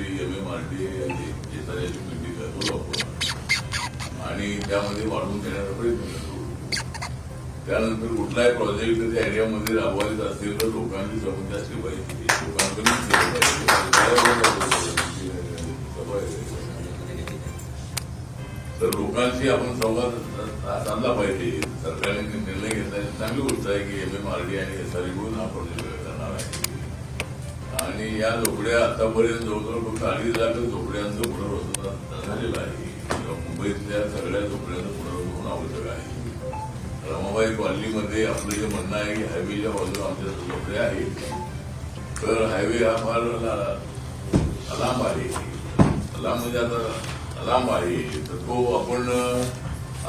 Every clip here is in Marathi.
मध्ये एखाद्याची मिटिंग करतो आपण. आणि त्यामध्ये वाढवून देण्याचा प्रयत्न करतो. त्यानंतर कुठलाही प्रोजेक्ट त्या एरियामध्ये राबवायचा असेल तर लोकांची समज असली पाहिजे. लोकांकडून तर लोकांशी आपण संवाद साधला पाहिजे. सरकारने निर्णय घेतला चांगली गोष्ट आहे की एम एम आर डी आणि एस आर हा प्रोजेक्ट आणि या झोपड्या आतापर्यंत जवळजवळ फक्त अडीच लाख झोपड्यांचं पुनर्वसन झालेलं आहे. मुंबईतल्या सगळ्या झोपड्यांचं पुनर्वसन आवश्यक आहे. रमाबाई कॉलनीमध्ये आपलं जे म्हणणं आहे की हायवेच्या बाजूला आमच्या झोपड्या आहेत तर हायवे हा फार लांब आहे. लांब म्हणजे आता लांब आहे. तर तो आपण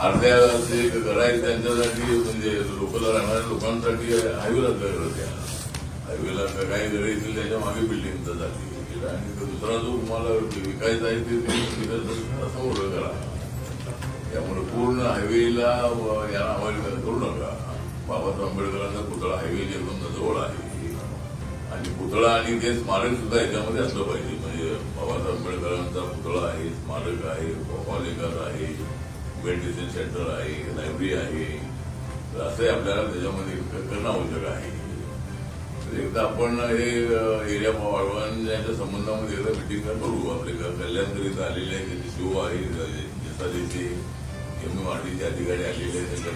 अर्ध्या जे घर आहेत त्यांच्यासाठी म्हणजे लोकल राहणाऱ्या लोकांसाठी हायवेला द्या हायवेला काही घर त्याच्यामागे बिल्डिंग जातील आणि दुसरा जो तुम्हाला विकायचा आहे ते तुम्ही समोर करा त्यामुळे पूर्ण हायवेला या नावाने करू नका. बाबासाहेब आंबेडकरांचा पुतळा हायवे एकदम जवळ आहे. आणि पुतळा आणि ते स्मारक सुद्धा याच्यामध्ये असलं पाहिजे. म्हणजे बाबासाहेब आंबेडकरांचा पुतळा आहे स्मारक आहे कॉलेजात आहे मेडिटेशन सेंटर आहे लायब्ररी आहे. तर असंही आपल्याला त्याच्यामध्ये करणं आवश्यक आहे. तर एकदा आपण हे एरिया वाढवण्याच्या संबंधामध्ये एकदा मिटिंग करू आपले कल्याणकरीत आलेले आहे त्यांचे शिव आहे जसाचे एम एम आर टीचे अधिकारी आलेले आहेत. त्यांच्या